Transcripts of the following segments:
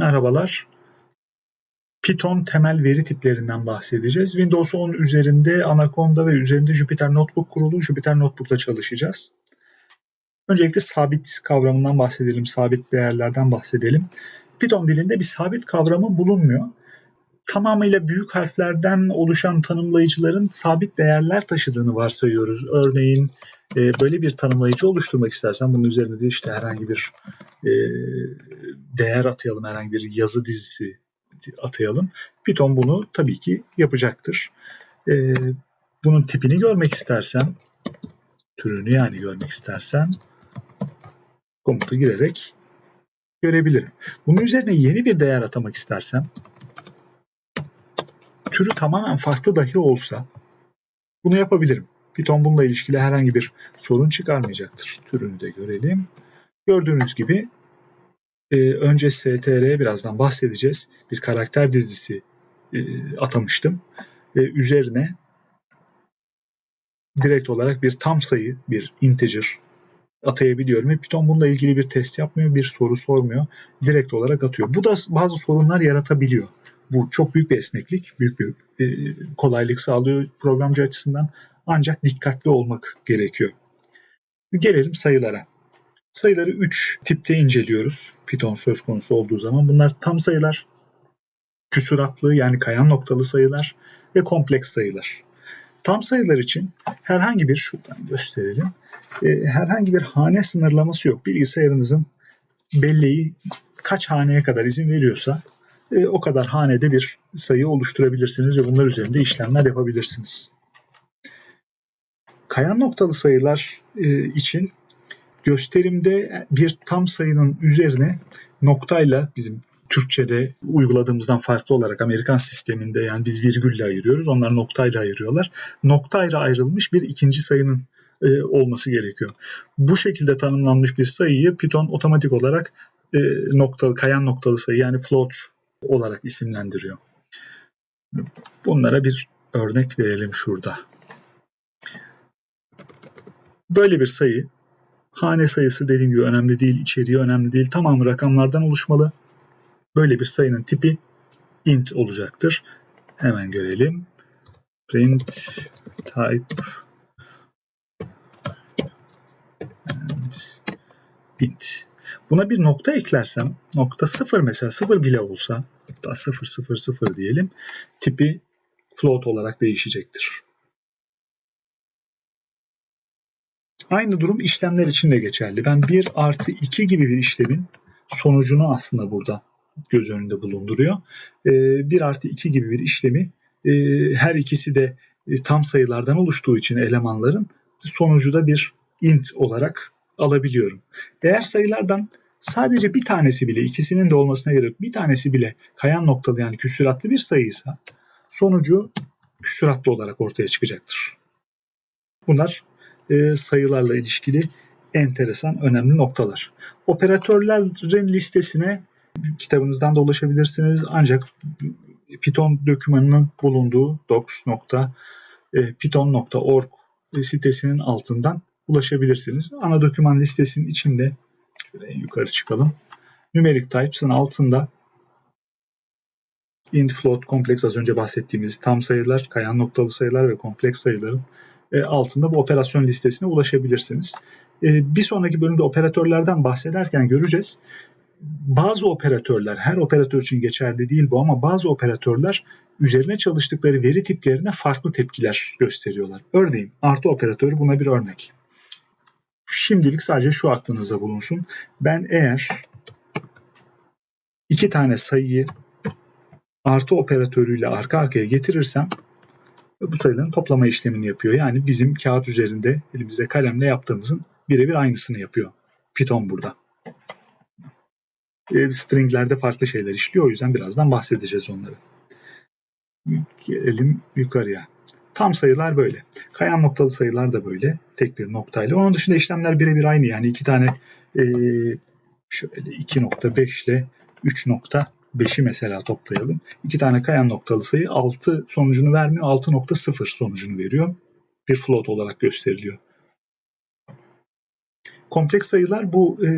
Merhabalar. Python temel veri tiplerinden bahsedeceğiz. Windows 10 üzerinde Anaconda ve üzerinde Jupyter Notebook kurulu. Jupyter Notebook'la çalışacağız. Öncelikle sabit kavramından bahsedelim, sabit değerlerden bahsedelim. Python dilinde bir sabit kavramı bulunmuyor. Tamamıyla büyük harflerden oluşan tanımlayıcıların sabit değerler taşıdığını varsayıyoruz. Örneğin e, böyle bir tanımlayıcı oluşturmak istersen bunun üzerinde de işte herhangi bir e, değer atayalım, herhangi bir yazı dizisi atayalım. Python bunu tabii ki yapacaktır. E, bunun tipini görmek istersen, türünü yani görmek istersen komutu girerek görebilirim. Bunun üzerine yeni bir değer atamak istersem türü tamamen farklı dahi olsa bunu yapabilirim. Python bununla ilişkili herhangi bir sorun çıkarmayacaktır. Türünü de görelim. Gördüğünüz gibi e, önce str birazdan bahsedeceğiz. Bir karakter dizisi e, atamıştım. E, üzerine direkt olarak bir tam sayı, bir integer atayabiliyorum. Python bununla ilgili bir test yapmıyor, bir soru sormuyor. Direkt olarak atıyor. Bu da bazı sorunlar yaratabiliyor. Bu çok büyük bir esneklik, büyük bir e, kolaylık sağlıyor programcı açısından. Ancak dikkatli olmak gerekiyor. Gelelim sayılara. Sayıları 3 tipte inceliyoruz Python söz konusu olduğu zaman. Bunlar tam sayılar, küsuratlı yani kayan noktalı sayılar ve kompleks sayılar. Tam sayılar için herhangi bir, şuradan gösterelim, e, herhangi bir hane sınırlaması yok. Bilgisayarınızın belleği kaç haneye kadar izin veriyorsa e, o kadar hanede bir sayı oluşturabilirsiniz ve bunlar üzerinde işlemler yapabilirsiniz. Kayan noktalı sayılar e, için gösterimde bir tam sayının üzerine noktayla bizim Türkçe'de uyguladığımızdan farklı olarak Amerikan sisteminde yani biz virgülle ayırıyoruz. Onlar noktayla ayırıyorlar. Noktayla ayrılmış bir ikinci sayının e, olması gerekiyor. Bu şekilde tanımlanmış bir sayıyı Python otomatik olarak e, noktalı, kayan noktalı sayı yani float olarak isimlendiriyor. Bunlara bir örnek verelim şurada. Böyle bir sayı hane sayısı dediğim gibi önemli değil, içeriği önemli değil. Tamamı rakamlardan oluşmalı. Böyle bir sayının tipi int olacaktır. Hemen görelim. Print type and int. Buna bir nokta eklersem, nokta sıfır mesela sıfır bile olsa, hatta sıfır sıfır sıfır diyelim, tipi float olarak değişecektir. Aynı durum işlemler için de geçerli. Ben 1 artı 2 gibi bir işlemin sonucunu aslında burada göz önünde bulunduruyor. 1 ee, artı 2 gibi bir işlemi e, her ikisi de e, tam sayılardan oluştuğu için elemanların sonucu da bir int olarak alabiliyorum. Eğer sayılardan sadece bir tanesi bile ikisinin de olmasına gerek bir tanesi bile kayan noktalı yani küsuratlı bir sayıysa sonucu küsuratlı olarak ortaya çıkacaktır. Bunlar e, sayılarla ilişkili enteresan, önemli noktalar. Operatörlerin listesine kitabınızdan da ulaşabilirsiniz. Ancak Python dokümanının bulunduğu docs.python.org sitesinin altından ulaşabilirsiniz. Ana doküman listesinin içinde şöyle en yukarı çıkalım. Numeric Types'ın altında int, float, kompleks az önce bahsettiğimiz tam sayılar, kayan noktalı sayılar ve kompleks sayıların e, altında bu operasyon listesine ulaşabilirsiniz. E, bir sonraki bölümde operatörlerden bahsederken göreceğiz. Bazı operatörler, her operatör için geçerli değil bu ama bazı operatörler üzerine çalıştıkları veri tiplerine farklı tepkiler gösteriyorlar. Örneğin artı operatörü buna bir örnek. Şimdilik sadece şu aklınıza bulunsun. Ben eğer iki tane sayıyı artı operatörüyle arka arkaya getirirsem bu sayıların toplama işlemini yapıyor. Yani bizim kağıt üzerinde elimizde kalemle yaptığımızın birebir aynısını yapıyor. Python burada. E, stringlerde farklı şeyler işliyor. O yüzden birazdan bahsedeceğiz onları. Gelelim yukarıya. Tam sayılar böyle. Kayan noktalı sayılar da böyle. Tek bir noktayla. Onun dışında işlemler birebir aynı. Yani iki tane e, şöyle 2.5 ile 3.5'i mesela toplayalım. İki tane kayan noktalı sayı 6 sonucunu vermiyor. 6.0 sonucunu veriyor. Bir float olarak gösteriliyor. Kompleks sayılar bu e,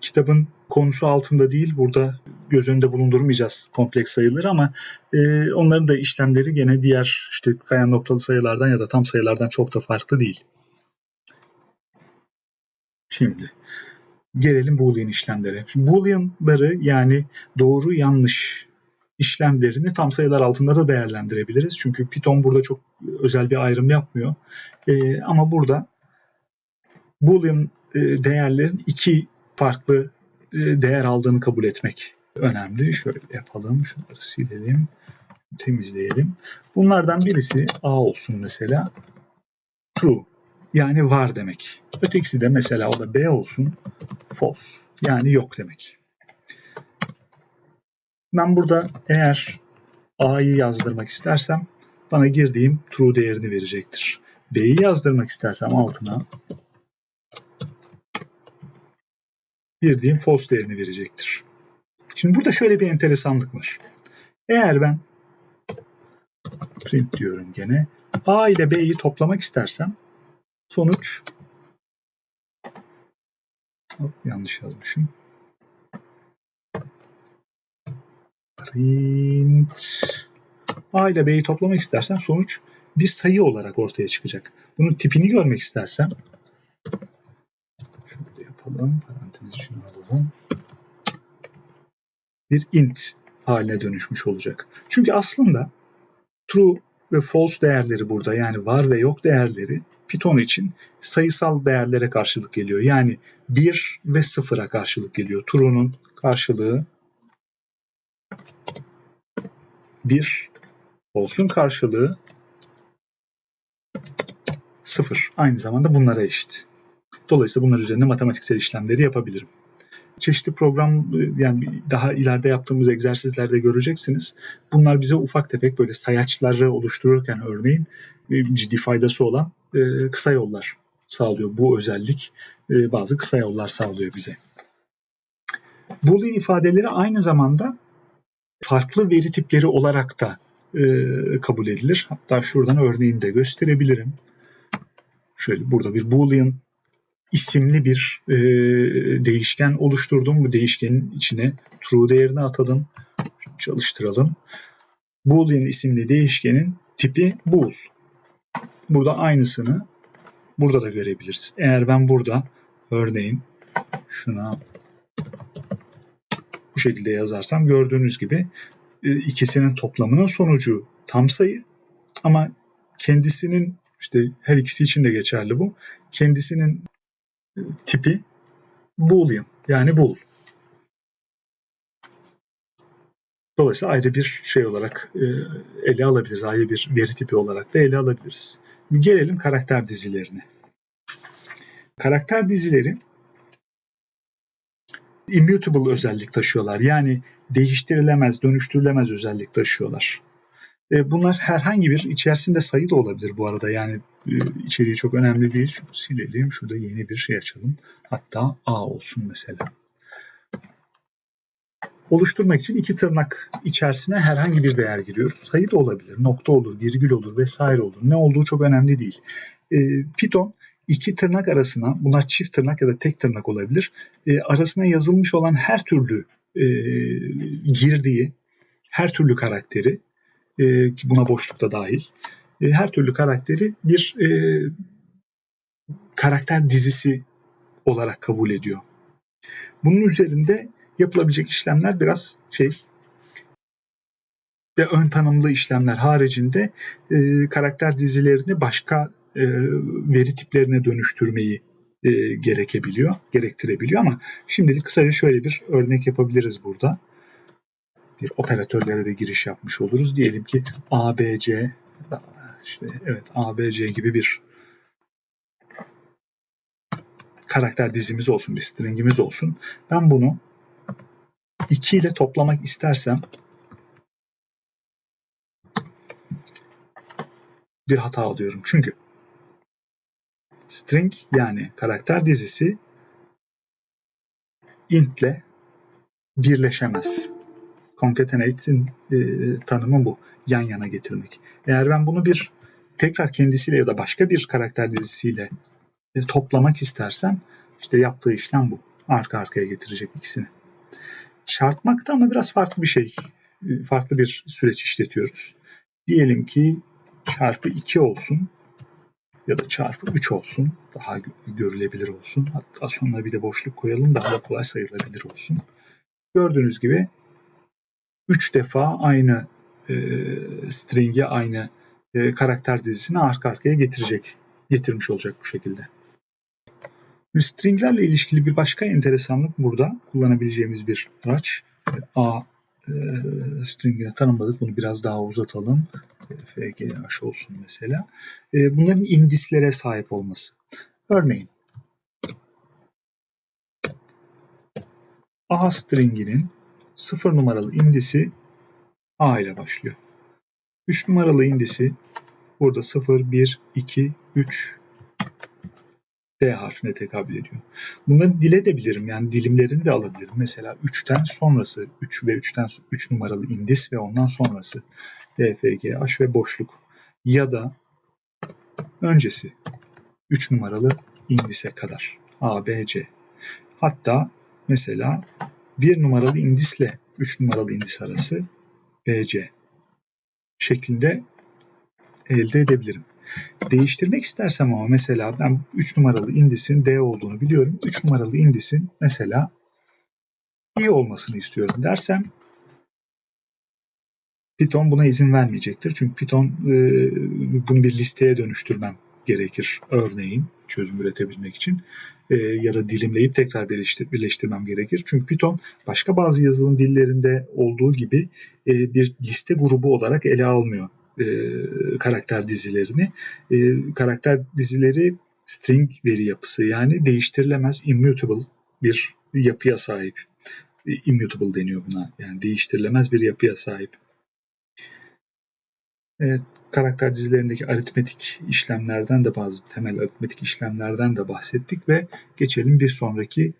kitabın konusu altında değil. Burada göz önünde bulundurmayacağız kompleks sayıları ama e, onların da işlemleri gene diğer işte kayan noktalı sayılardan ya da tam sayılardan çok da farklı değil. Şimdi gelelim Boolean işlemlere. Şimdi Boolean'ları yani doğru yanlış işlemlerini tam sayılar altında da değerlendirebiliriz. Çünkü Python burada çok özel bir ayrım yapmıyor. E, ama burada Boolean e, değerlerin iki farklı e, değer aldığını kabul etmek önemli. Şöyle yapalım. Şunları silelim. Temizleyelim. Bunlardan birisi A olsun mesela. True. Yani var demek. Ötekisi de mesela o da B olsun. False. Yani yok demek. Ben burada eğer A'yı yazdırmak istersem bana girdiğim true değerini verecektir. B'yi yazdırmak istersem altına girdiğim false değerini verecektir. Şimdi burada şöyle bir enteresanlık var. Eğer ben print diyorum gene A ile B'yi toplamak istersem sonuç Hop, yanlış yazmışım. Print A ile B'yi toplamak istersem sonuç bir sayı olarak ortaya çıkacak. Bunun tipini görmek istersem şöyle yapalım. Parantez içine alalım. Bir int haline dönüşmüş olacak. Çünkü aslında true ve false değerleri burada yani var ve yok değerleri Python için sayısal değerlere karşılık geliyor. Yani 1 ve 0'a karşılık geliyor. True'nun karşılığı 1, false'un karşılığı 0. Aynı zamanda bunlara eşit. Dolayısıyla bunlar üzerinde matematiksel işlemleri yapabilirim. Çeşitli program yani daha ileride yaptığımız egzersizlerde göreceksiniz. Bunlar bize ufak tefek böyle sayaçları oluştururken örneğin ciddi faydası olan e, kısa yollar sağlıyor. Bu özellik e, bazı kısa yollar sağlıyor bize. Boolean ifadeleri aynı zamanda farklı veri tipleri olarak da e, kabul edilir. Hatta şuradan örneğini de gösterebilirim. Şöyle burada bir Boolean isimli bir e, değişken oluşturdum. Bu değişkenin içine true değerini atadım. Çalıştıralım. Boolean isimli değişkenin tipi bool. Burada aynısını burada da görebiliriz. Eğer ben burada örneğin şuna bu şekilde yazarsam gördüğünüz gibi e, ikisinin toplamının sonucu tam sayı ama kendisinin işte her ikisi için de geçerli bu. Kendisinin tipi boolean yani bool. Dolayısıyla ayrı bir şey olarak e, ele alabiliriz. Ayrı bir veri tipi olarak da ele alabiliriz. Gelelim karakter dizilerine. Karakter dizileri immutable özellik taşıyorlar. Yani değiştirilemez, dönüştürülemez özellik taşıyorlar. E, bunlar herhangi bir içerisinde sayı da olabilir bu arada. Yani e, içeriği çok önemli değil. Şunu silelim. Şurada yeni bir şey açalım. Hatta A olsun mesela. Oluşturmak için iki tırnak içerisine herhangi bir değer giriyoruz. Sayı da olabilir, nokta olur, virgül olur vesaire olur. Ne olduğu çok önemli değil. E, Python iki tırnak arasına, bunlar çift tırnak ya da tek tırnak olabilir, e, arasına yazılmış olan her türlü e, girdiği, her türlü karakteri, e, buna boşluk da dahil, e, her türlü karakteri bir e, karakter dizisi olarak kabul ediyor. Bunun üzerinde yapılabilecek işlemler biraz şey ve ön tanımlı işlemler haricinde e, karakter dizilerini başka e, veri tiplerine dönüştürmeyi e, gerekebiliyor, gerektirebiliyor ama şimdilik kısaca şöyle bir örnek yapabiliriz burada. Bir operatörlere de giriş yapmış oluruz. Diyelim ki ABC işte evet ABC gibi bir karakter dizimiz olsun, bir stringimiz olsun. Ben bunu 2 ile toplamak istersem bir hata alıyorum. Çünkü string yani karakter dizisi int ile birleşemez. Concatenate'in e, tanımı bu. Yan yana getirmek. Eğer ben bunu bir tekrar kendisiyle ya da başka bir karakter dizisiyle e, toplamak istersem işte yaptığı işlem bu. arka arkaya getirecek ikisini. Çarpmakta ama biraz farklı bir şey. Farklı bir süreç işletiyoruz. Diyelim ki çarpı 2 olsun ya da çarpı 3 olsun. Daha görülebilir olsun. Hatta sonuna bir de boşluk koyalım daha da kolay sayılabilir olsun. Gördüğünüz gibi 3 defa aynı e, string'i aynı e, karakter dizisini arka arkaya getirecek. Getirmiş olacak bu şekilde. Stringlerle ilişkili bir başka enteresanlık burada kullanabileceğimiz bir araç. A e, stringini tanımladık. Bunu biraz daha uzatalım. FGH olsun mesela. E, bunların indislere sahip olması. Örneğin A stringinin 0 numaralı indisi A ile başlıyor. 3 numaralı indisi burada 0, 1, 2, 3, D harfine tekabül ediyor. Bunları diledebilirim. Yani dilimlerini de alabilirim. Mesela 3'ten sonrası 3 ve 3'ten 3 numaralı indis ve ondan sonrası D, F, G, H ve boşluk. Ya da öncesi 3 numaralı indise kadar. A, B, C. Hatta mesela 1 numaralı indisle 3 numaralı indis arası B, C şeklinde elde edebilirim. Değiştirmek istersem ama mesela ben 3 numaralı indisin D olduğunu biliyorum. 3 numaralı indisin mesela i olmasını istiyorum dersem Python buna izin vermeyecektir. Çünkü Python e, bunu bir listeye dönüştürmem gerekir örneğin çözüm üretebilmek için e, ya da dilimleyip tekrar birleştir, birleştirmem gerekir. Çünkü Python başka bazı yazılım dillerinde olduğu gibi e, bir liste grubu olarak ele almıyor e, karakter dizilerini. E, karakter dizileri string veri yapısı yani değiştirilemez immutable bir yapıya sahip. E, immutable deniyor buna. Yani değiştirilemez bir yapıya sahip. Evet, karakter dizilerindeki aritmetik işlemlerden de bazı temel aritmetik işlemlerden de bahsettik ve geçelim bir sonraki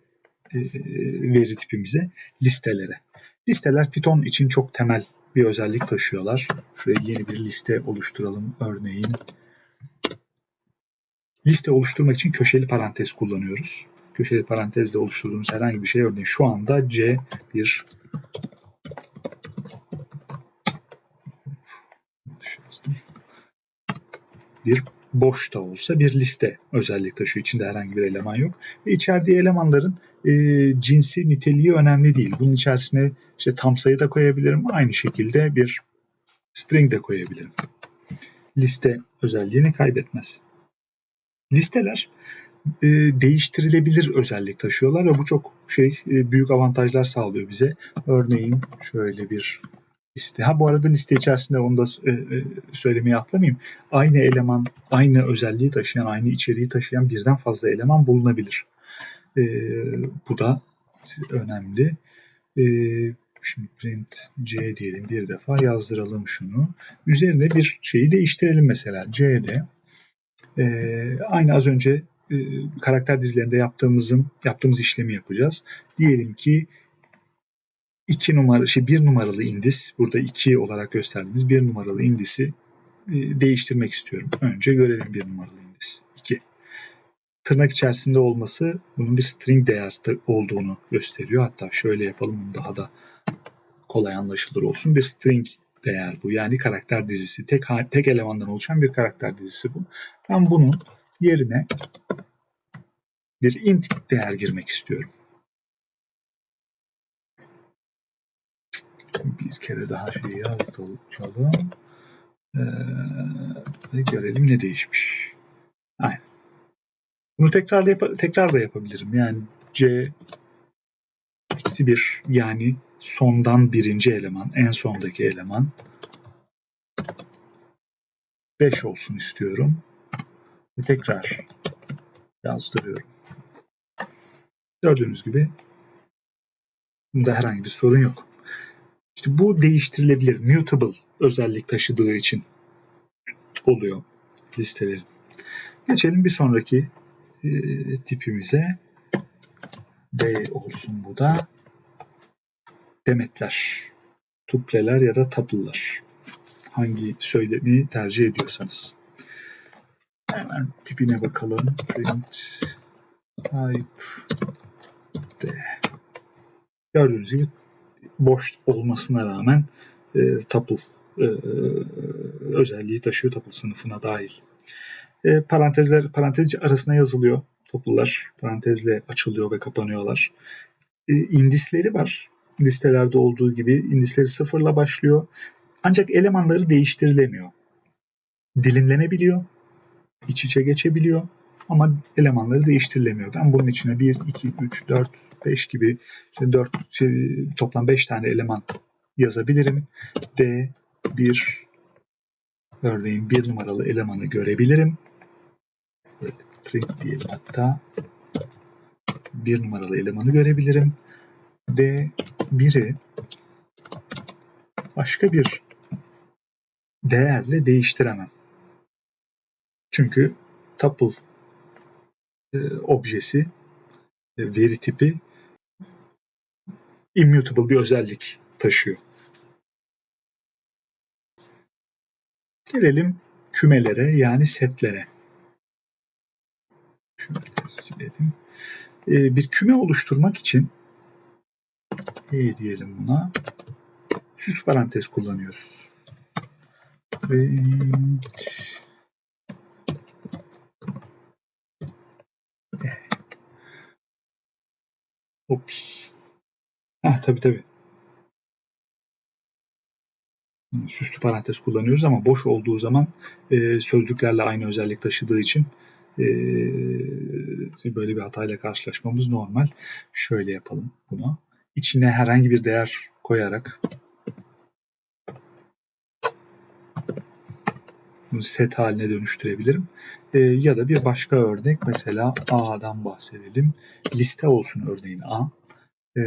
e, veri tipimize listelere. Listeler Python için çok temel bir özellik taşıyorlar. Şuraya yeni bir liste oluşturalım örneğin. Liste oluşturmak için köşeli parantez kullanıyoruz. Köşeli parantezle oluşturduğumuz herhangi bir şey örneğin şu anda C bir bir boş da olsa bir liste özellik taşıyor. İçinde herhangi bir eleman yok. Ve içerdiği elemanların e, cinsi, niteliği önemli değil. Bunun içerisine işte tam sayı da koyabilirim. Aynı şekilde bir string de koyabilirim. Liste özelliğini kaybetmez. Listeler e, değiştirilebilir özellik taşıyorlar ve bu çok şey e, büyük avantajlar sağlıyor bize. Örneğin şöyle bir liste. Ha bu arada liste içerisinde onu da e, e, atlamayayım. Aynı eleman, aynı özelliği taşıyan, aynı içeriği taşıyan birden fazla eleman bulunabilir. E, bu da önemli. E, şimdi print c diyelim bir defa yazdıralım şunu. Üzerine bir şeyi değiştirelim mesela. c'de e, aynı az önce e, karakter dizilerinde yaptığımızın yaptığımız işlemi yapacağız. Diyelim ki 2 numara, şey 1 numaralı indis, burada 2 olarak gösterdiğimiz 1 numaralı indisi e, değiştirmek istiyorum. Önce görelim 1 numaralı indis. 2. Tırnak içerisinde olması bunun bir string değer olduğunu gösteriyor. Hatta şöyle yapalım daha da kolay anlaşılır olsun. Bir string değer bu. Yani karakter dizisi. Tek, tek elemandan oluşan bir karakter dizisi bu. Ben bunun yerine bir int değer girmek istiyorum. Bir kere daha şeyi yazalım. Ee, ve görelim ne değişmiş. Aynen. Bunu tekrar da, yap tekrar da yapabilirim. Yani C eksi 1 yani sondan birinci eleman, en sondaki eleman 5 olsun istiyorum. Ve tekrar yazdırıyorum. Gördüğünüz gibi bunda herhangi bir sorun yok. İşte bu değiştirilebilir, mutable özellik taşıdığı için oluyor listelerin. Geçelim bir sonraki e, tipimize. D olsun bu da. Demetler, tupleler ya da tapıllar. Hangi söylemi tercih ediyorsanız. Hemen tipine bakalım. Print type Gördüğünüz gibi boş olmasına rağmen e, tuple e, özelliği taşıyor tuple sınıfına dahil. E, parantezler parantez arasına yazılıyor. Toplular parantezle açılıyor ve kapanıyorlar. E, indisleri var. Listelerde olduğu gibi indisleri sıfırla başlıyor. Ancak elemanları değiştirilemiyor. Dilimlenebiliyor. iç içe geçebiliyor. Ama elemanları değiştirilemiyor. Ben bunun içine 1, 2, 3, 4, 5 gibi işte 4, şey, toplam 5 tane eleman yazabilirim. D, 1, örneğin 1 numaralı elemanı görebilirim. Print diyelim hatta. 1 numaralı elemanı görebilirim. D, 1'i başka bir değerle değiştiremem. Çünkü tuple objesi, e, veri tipi immutable bir özellik taşıyor. Gelelim kümelere yani setlere. silelim. E, bir küme oluşturmak için e diyelim buna süs parantez kullanıyoruz. Print Ops. Heh, tabii tabii. Süslü parantez kullanıyoruz ama boş olduğu zaman e, sözcüklerle aynı özellik taşıdığı için e, böyle bir hatayla karşılaşmamız normal. Şöyle yapalım bunu. İçine herhangi bir değer koyarak bunu set haline dönüştürebilirim. E, ya da bir başka örnek mesela A'dan bahsedelim. Liste olsun örneğin A. E,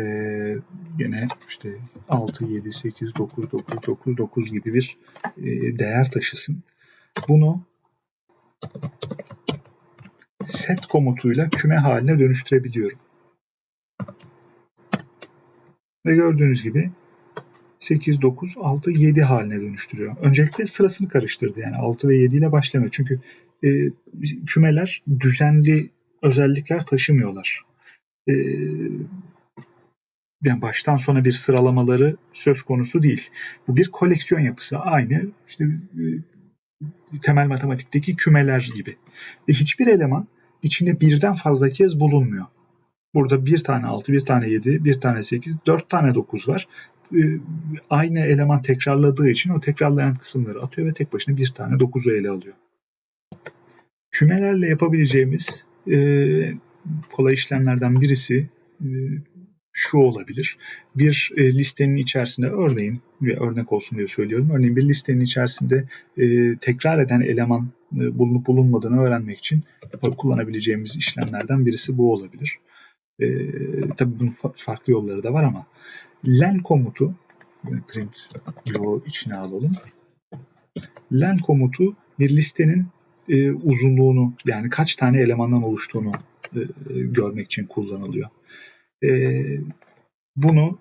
yine işte 6, 7, 8, 9, 9, 9, 9 gibi bir e, değer taşısın. Bunu set komutuyla küme haline dönüştürebiliyorum. Ve gördüğünüz gibi 8, 9, 6, 7 haline dönüştürüyor. Öncelikle sırasını karıştırdı. Yani 6 ve 7 ile başlamıyor. Çünkü e, kümeler düzenli özellikler taşımıyorlar. E, yani baştan sona bir sıralamaları söz konusu değil. Bu bir koleksiyon yapısı. Aynı işte e, temel matematikteki kümeler gibi. E, hiçbir eleman içinde birden fazla kez bulunmuyor. Burada bir tane 6, bir tane 7, bir tane 8, 4 tane 9 var. E, aynı eleman tekrarladığı için o tekrarlayan kısımları atıyor ve tek başına bir tane 9'u ele alıyor. Kümelerle yapabileceğimiz e, kolay işlemlerden birisi e, şu olabilir. Bir e, listenin içerisinde örneğin bir örnek olsun diye söylüyorum. Örneğin bir listenin içerisinde e, tekrar eden eleman e, bulunup bulunmadığını öğrenmek için kullanabileceğimiz işlemlerden birisi bu olabilir. E, tabii bunun farklı yolları da var ama len komutu print yo içine alalım. Len komutu bir listenin e, uzunluğunu yani kaç tane elemandan oluştuğunu e, görmek için kullanılıyor. E, bunu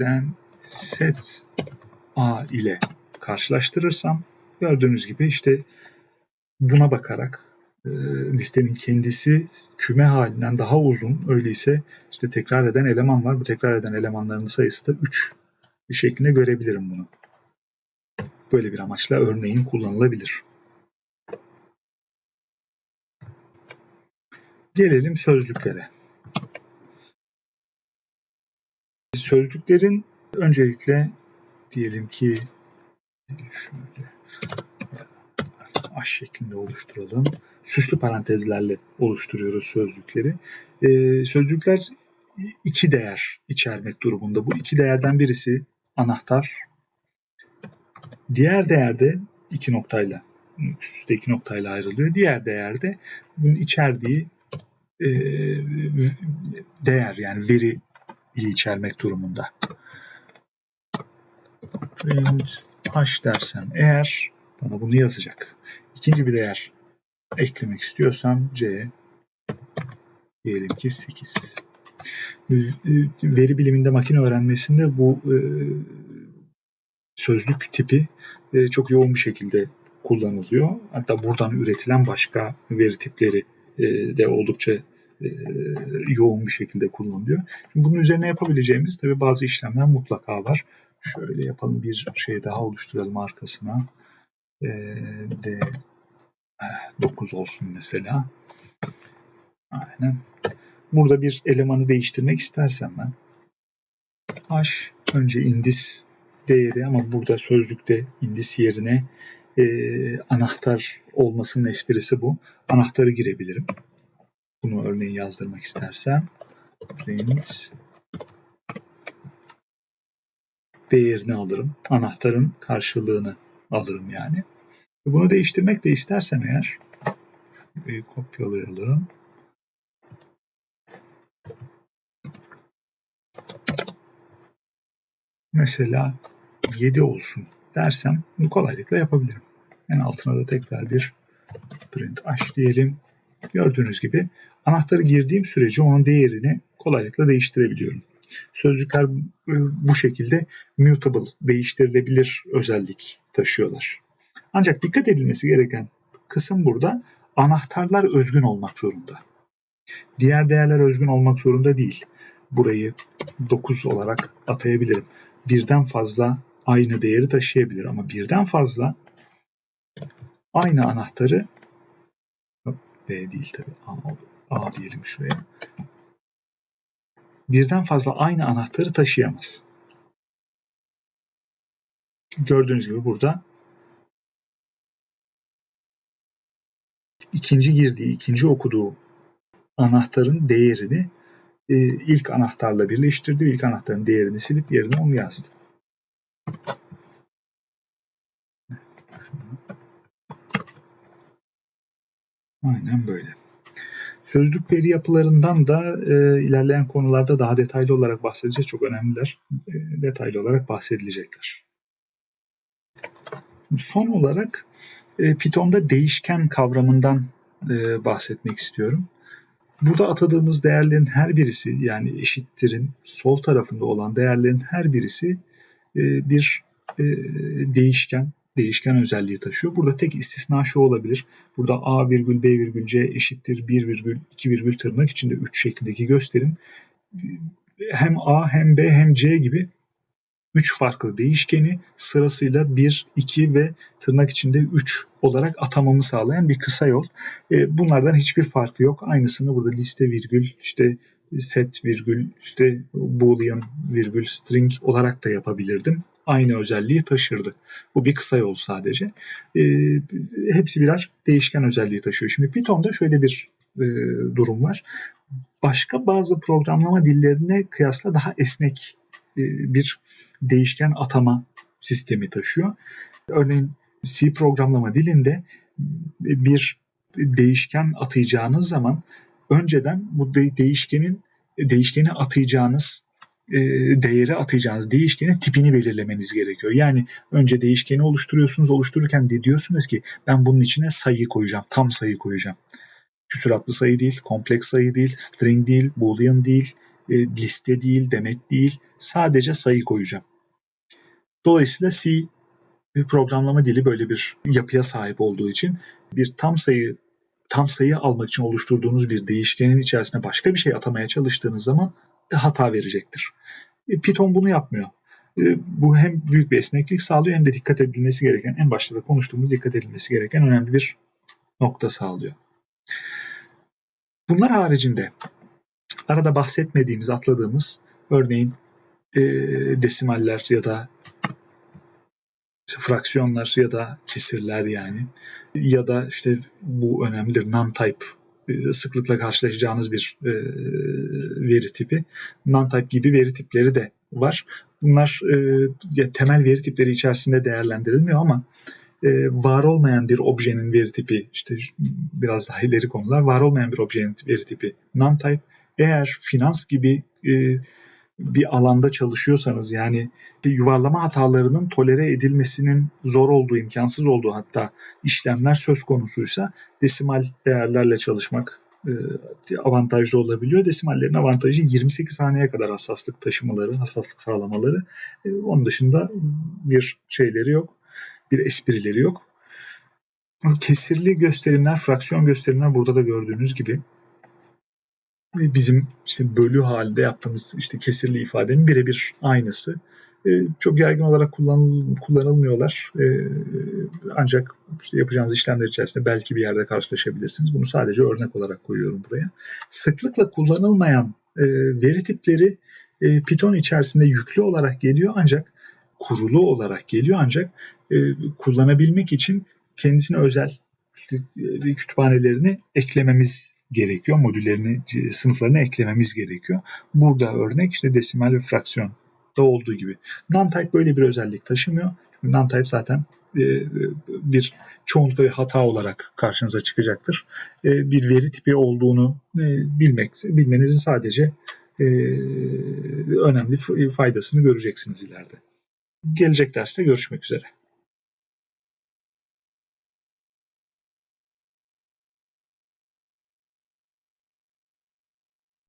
len set a ile karşılaştırırsam gördüğünüz gibi işte buna bakarak listenin kendisi küme halinden daha uzun. Öyleyse işte tekrar eden eleman var. Bu tekrar eden elemanların sayısı da 3 bir şeklinde görebilirim bunu. Böyle bir amaçla örneğin kullanılabilir. Gelelim sözcüklere. Sözcüklerin öncelikle diyelim ki şöyle aş şeklinde oluşturalım. Süslü parantezlerle oluşturuyoruz sözcükleri. Ee, sözcükler iki değer içermek durumunda. Bu iki değerden birisi anahtar. Diğer değerde iki noktayla üst üste iki noktayla ayrılıyor. Diğer değerde bunun içerdiği e, değer yani veri içermek durumunda. Print h dersem eğer bana bunu yazacak. İkinci bir değer eklemek istiyorsam c diyelim ki 8. Veri biliminde makine öğrenmesinde bu e, sözlük tipi e, çok yoğun bir şekilde kullanılıyor. Hatta buradan üretilen başka veri tipleri de oldukça e, yoğun bir şekilde kullanılıyor. Şimdi bunun üzerine yapabileceğimiz tabi bazı işlemler mutlaka var. Şöyle yapalım bir şey daha oluşturalım arkasına. E, de 9 olsun mesela. Aynen. Burada bir elemanı değiştirmek istersem ben h önce indis değeri ama burada sözlükte indis yerine e, anahtar olmasının esprisi bu. Anahtarı girebilirim. Bunu örneğin yazdırmak istersem print değerini alırım. Anahtarın karşılığını alırım yani. Bunu değiştirmek de istersem eğer kopyalayalım. Mesela 7 olsun dersem bunu kolaylıkla yapabilirim. En altına da tekrar bir print aç diyelim. Gördüğünüz gibi anahtarı girdiğim sürece onun değerini kolaylıkla değiştirebiliyorum. Sözcükler bu şekilde mutable, değiştirilebilir özellik taşıyorlar. Ancak dikkat edilmesi gereken kısım burada anahtarlar özgün olmak zorunda. Diğer değerler özgün olmak zorunda değil. Burayı 9 olarak atayabilirim. Birden fazla aynı değeri taşıyabilir ama birden fazla aynı anahtarı B değil tabi A, A diyelim şuraya. Birden fazla aynı anahtarı taşıyamaz. Gördüğünüz gibi burada ikinci girdiği, ikinci okuduğu anahtarın değerini e, ilk anahtarla birleştirdi. İlk anahtarın değerini silip yerine onu yazdı. Aynen böyle. Sözlük veri yapılarından da e, ilerleyen konularda daha detaylı olarak bahsedeceğiz. Çok önemliler. E, detaylı olarak bahsedilecekler. Son olarak e, Python'da değişken kavramından e, bahsetmek istiyorum. Burada atadığımız değerlerin her birisi yani eşittirin sol tarafında olan değerlerin her birisi e, bir e, değişken değişken özelliği taşıyor. Burada tek istisna şu olabilir. Burada A virgül B virgül C eşittir 1 virgül 2 virgül tırnak içinde 3 şeklindeki gösterim hem A hem B hem C gibi 3 farklı değişkeni sırasıyla 1, 2 ve tırnak içinde 3 olarak atamamı sağlayan bir kısa yol. E, bunlardan hiçbir farkı yok. Aynısını burada liste virgül, işte set virgül, işte boolean virgül, string olarak da yapabilirdim aynı özelliği taşırdı. Bu bir kısa yol sadece. E, hepsi birer değişken özelliği taşıyor. Şimdi Python'da şöyle bir e, durum var. Başka bazı programlama dillerine kıyasla daha esnek e, bir değişken atama sistemi taşıyor. Örneğin C programlama dilinde bir değişken atayacağınız zaman önceden bu de- değişkenin değişkeni atayacağınız e, değeri atacağınız değişkenin tipini belirlemeniz gerekiyor. Yani önce değişkeni oluşturuyorsunuz. Oluştururken de diyorsunuz ki ben bunun içine sayı koyacağım. Tam sayı koyacağım. Küsuratlı sayı değil, kompleks sayı değil, string değil, boolean değil, e, liste değil, demet değil. Sadece sayı koyacağım. Dolayısıyla C bir programlama dili böyle bir yapıya sahip olduğu için bir tam sayı tam sayı almak için oluşturduğunuz bir değişkenin içerisine başka bir şey atamaya çalıştığınız zaman hata verecektir. E, Python bunu yapmıyor. E, bu hem büyük bir esneklik sağlıyor hem de dikkat edilmesi gereken, en başta da konuştuğumuz dikkat edilmesi gereken önemli bir nokta sağlıyor. Bunlar haricinde arada bahsetmediğimiz, atladığımız örneğin e, desimaller ya da işte fraksiyonlar ya da kesirler yani ya da işte bu önemlidir non-type sıklıkla karşılaşacağınız bir e, veri tipi. Non-type gibi veri tipleri de var. Bunlar e, temel veri tipleri içerisinde değerlendirilmiyor ama e, var olmayan bir objenin veri tipi işte biraz daha ileri konular var olmayan bir objenin veri tipi non-type eğer finans gibi e, bir alanda çalışıyorsanız yani yuvarlama hatalarının tolere edilmesinin zor olduğu, imkansız olduğu hatta işlemler söz konusuysa desimal değerlerle çalışmak e, avantajlı olabiliyor. Desimallerin avantajı 28 saniyeye kadar hassaslık taşımaları, hassaslık sağlamaları. E, onun dışında bir şeyleri yok, bir esprileri yok. Kesirli gösterimler, fraksiyon gösterimler burada da gördüğünüz gibi bizim işte bölü halinde yaptığımız işte kesirli ifadenin birebir aynısı. E, çok yaygın olarak kullanıl, kullanılmıyorlar. E, ancak işte yapacağınız işlemler içerisinde belki bir yerde karşılaşabilirsiniz. Bunu sadece örnek olarak koyuyorum buraya. Sıklıkla kullanılmayan veri tipleri Python içerisinde yüklü olarak geliyor ancak kurulu olarak geliyor ancak kullanabilmek için kendisine özel kütüphanelerini eklememiz gerekiyor. Modüllerini, sınıflarını eklememiz gerekiyor. Burada örnek işte desimal ve fraksiyon da olduğu gibi. NumType böyle bir özellik taşımıyor. Çünkü NumType zaten e, bir çoğunlukla bir hata olarak karşınıza çıkacaktır. E, bir veri tipi olduğunu e, bilmek, bilmenizin sadece önemli faydasını göreceksiniz ileride. Gelecek derste görüşmek üzere.